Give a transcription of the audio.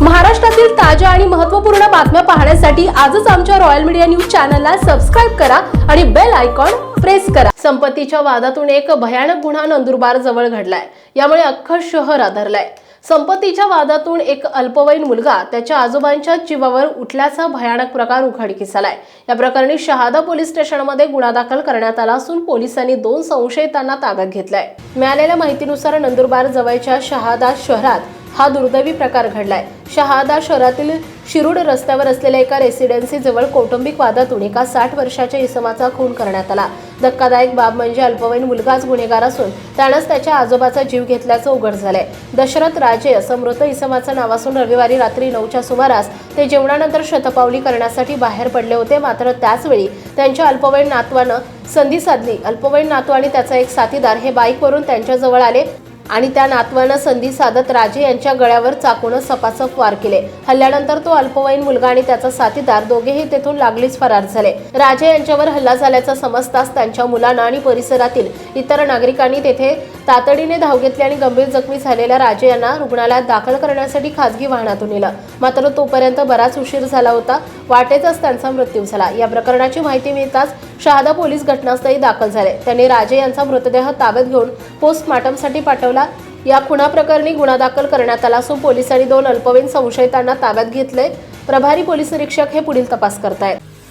महाराष्ट्रातील ताज्या आणि महत्त्वपूर्ण बातम्या पाहण्यासाठी आजच आमच्या रॉयल मीडिया न्यूज चॅनलला सबस्क्राईब करा आणि बेल आयकॉन प्रेस करा. संपत्तीच्या वादातून एक भयानक गुन्हा नंदुरबार जवळ घडलाय. यामुळे अख्खं शहर आधारलाय. संपत्तीच्या वादातून एक अल्पवयीन मुलगा त्याच्या आजोबांच्या जीवावर उठल्याचा भयानक प्रकार उघडकीस आलाय या प्रकरणी शहादा पोलीस स्टेशनमध्ये गुन्हा दाखल करण्यात आला असून पोलिसांनी दोन संशयितांना ताब्यात घेतलाय. मिळालेल्या माहितीनुसार नंदुरबार जवळच्या शहादा शहरात हा दुर्दैवी प्रकार घडलाय. शहादा शहरातील शिरूड रस्त्यावर असलेल्या एका रेसिडेन्सी जवळ कौटुंबिक वादातून एका साठ वर्षाच्या इसमाचा खून करण्यात आला. धक्कादायक बाब म्हणजे अल्पवयीन मुलगाच गुन्हेगार असून त्यानंच त्याच्या आजोबाचा जीव घेतल्याचं उघड झालंय. दशरथ राजे असं मृत इसमाचं नाव असून रविवारी रात्री नऊच्या सुमारास ते जेवणानंतर शतपावली करण्यासाठी बाहेर पडले होते. मात्र त्याचवेळी त्यांच्या अल्पवयीन नातवानं संधी साधली. अल्पवयीन नातू आणि त्याचा एक साथीदार हे बाईकवरून त्यांच्याजवळ आले. आणि त्या नातवानं संधी साधत राजे यांच्या गळ्यावर चाकून सपासप वार केले. हल्ल्यानंतर तो अल्पवयीन मुलगा आणि त्याचा साथीदार दोघेही तेथून लागलीच फरार झाले. राजे यांच्यावर हल्ला झाल्याचं समजताच त्यांच्या मुलांना आणि परिसरातील इतर नागरिकांनी तेथे तातडीने धाव घेतली आणि गंभीर जखमी झालेल्या राजे यांना रुग्णालयात दाखल करण्यासाठी खासगी वाहनातून नेलं. मात्र तोपर्यंत बराच उशीर झाला होता. वाटेतच त्यांचा मृत्यू झाला. या प्रकरणाची माहिती मिळताच शहादा पोलीस घटनास्थळी दाखल झाले. त्यांनी राजे यांचा मृतदेह ताब्यात घेऊन पोस्टमार्टमसाठी पाठवला. या खुणाप्रकरणी गुन्हा दाखल करण्यात आला असून पोलिसांनी दोन अल्पवयीन संशयितांना ताब्यात घेतले प्रभारी पोलीस निरीक्षक हे पुढील तपास करतायत.